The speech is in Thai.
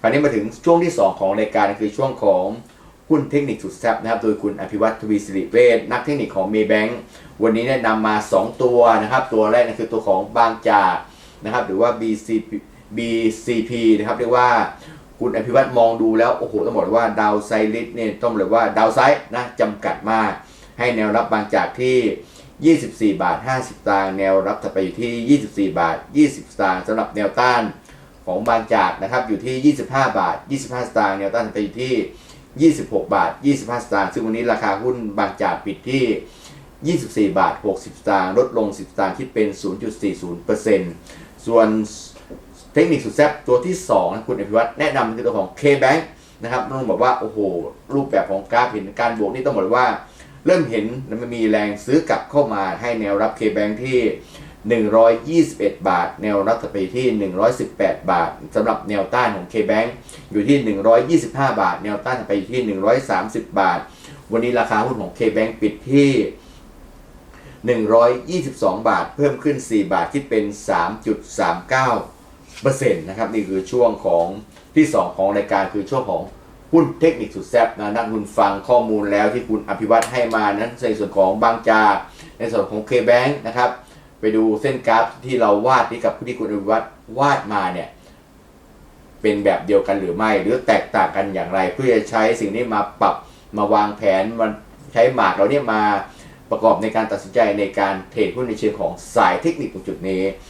คราวนี้มาถึงช่วงที่ 2 ของรายการคือช่วงของหุ้นเทคนิคสุดแซ่บนะครับ โดยคุณอภิวัตทวีสิริเวชนักเทคนิคของเมย์แบงค์วันนี้แนะนำมา 2 ตัวนะครับ ตัวแรกนั่นคือตัวของบางจากนะครับ หรือว่า BCP BCP นะครับเรียกว่าคุณอภิวัตมองดูแล้ว โอ้โห ต้องบอกว่าดาวไซริสเนี่ยต้องบอกเลยว่าดาวไซด์นะจำกัดมาก ให้แนวรับบางจากที่ 24 บาท 50สตางแนวรับถัดไปอยู่ที่ 24 บาท 20สตางสำหรับแนวต้าน ของบางจากนะครับอยู่ที่ 25 บาท 25 สตางค์แนวต้านถัดไปอยู่ที่ 26 บาท 25 สตางค์ซึ่งวันนี้ราคาหุ้นบางจากปิดที่ 24 บาท 60 สตางค์ลดลง 10 สตางค์คิดเป็น 0.40%ส่วนเทคนิคสุดแซ่บตัวที่2นะคุณอภิวัตแนะนำคือตัวของ K-Bank นะครับต้องบอกว่า โอ้โห รูปแบบของกราฟเห็นการบวกนี่ต้องบอกเลยว่า เริ่มเห็นมันมีแรงซื้อกลับเข้ามาให้แนวรับ K-Bank ที่ 121 บาท แนวรับไปที่ 118 บาทสำหรับแนวต้านของ K-Bank อยู่ที่ 125 บาท แนวต้านไปที่ 130 บาท วันนี้ราคาหุ้นของ K-Bank ปิดที่ 122 บาท เพิ่มขึ้น 4 บาทคิดเป็น 3.39%นะครับนี่คือช่วงของที่ 2 ของรายการคือช่วงของหุ้นเทคนิคสุดแซ่บนะนักลงทุนฟังข้อมูลแล้วที่คุณอภิวัตให้มานั้นในส่วนของบางจากในส่วนของ K-Bank นะครับ ไปดูเส้นกราฟที่เราวาดที่กับที่คุณอภิวัตวาดมาเนี่ยเป็นแบบเดียวกันหรือไม่หรือแตกต่างกันอย่างไร เพื่อจะใช้สิ่งนี้มาปรับมาวางแผนมันใช้หมากเราเนี่ยมาประกอบในการตัดสินใจในการเทรดหุ้นในเชิงของสายเทคนิคตรงจุดนี้